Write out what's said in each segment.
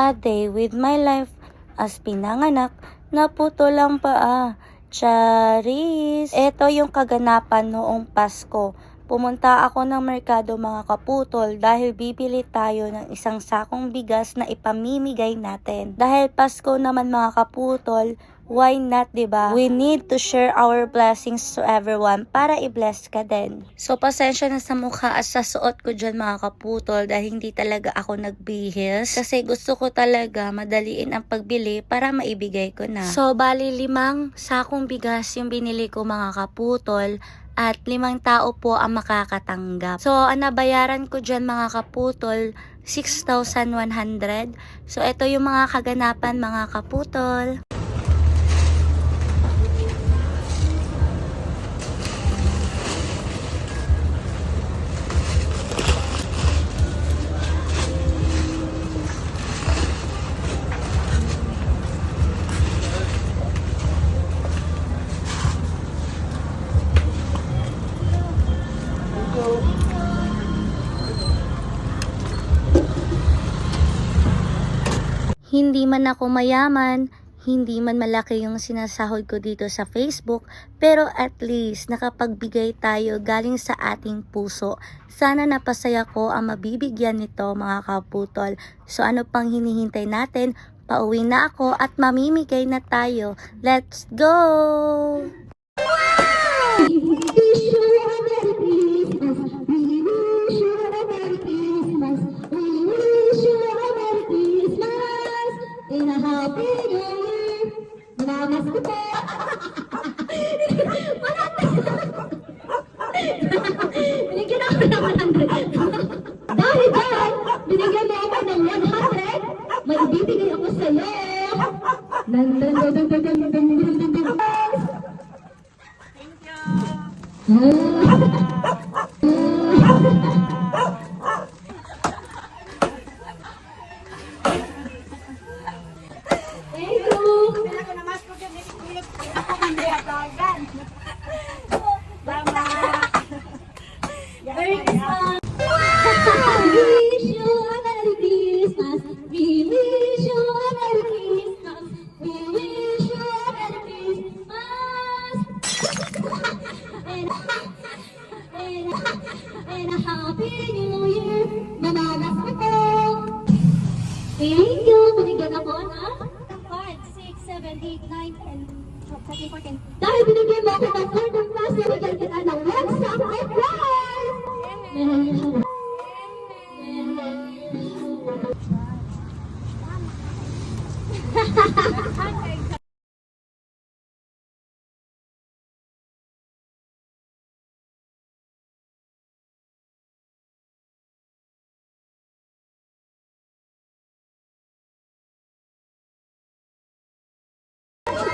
A day with my life as pinanganak, naputo lang pa ah. Charis! Ito yung kaganapan noong Pasko. Pumunta ako ng merkado mga kaputol dahil bibili tayo ng isang sakong bigas na ipamimigay natin. Dahil Pasko naman mga kaputol, why not, 'di ba? We need to share our blessings to everyone para i-bless ka din. So pasensya na sa mukha at sa suot ko dyan mga kaputol dahil hindi talaga ako nagbihis kasi gusto ko talaga madaliin ang pagbili para maibigay ko na. So bali limang sakong bigas yung binili ko mga kaputol at limang tao po ang makakatanggap. So, ang nabayaran ko dyan mga kaputol, 6,100. So, ito yung mga kaganapan mga kaputol. Hindi man ako mayaman, hindi man malaki yung sinasahod ko dito sa Facebook, pero at least nakapagbigay tayo galing sa ating puso. Sana napasaya ko ang mabibigyan nito mga kaputol. So ano pang hinihintay natin? Pauwi na ako at mamimigay na tayo. Let's go! wish Malamas ko po. Binigyan ako ng 100. Dahil binigyan mo ako ng 100. May ibibigay ako sa'yo. Nan, nan, Thank you. Binigyan ako na 5, 6, 7, 8, 9, 10, 12, 13, 14. Dahil binigyan mo ako ng quarter class, binigyan kita ng song of prize. you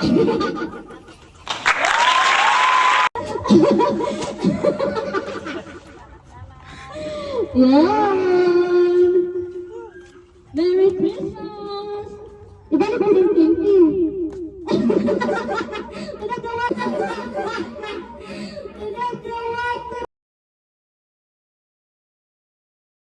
Yan! Merry Christmas! Ibalik mo din, thank you!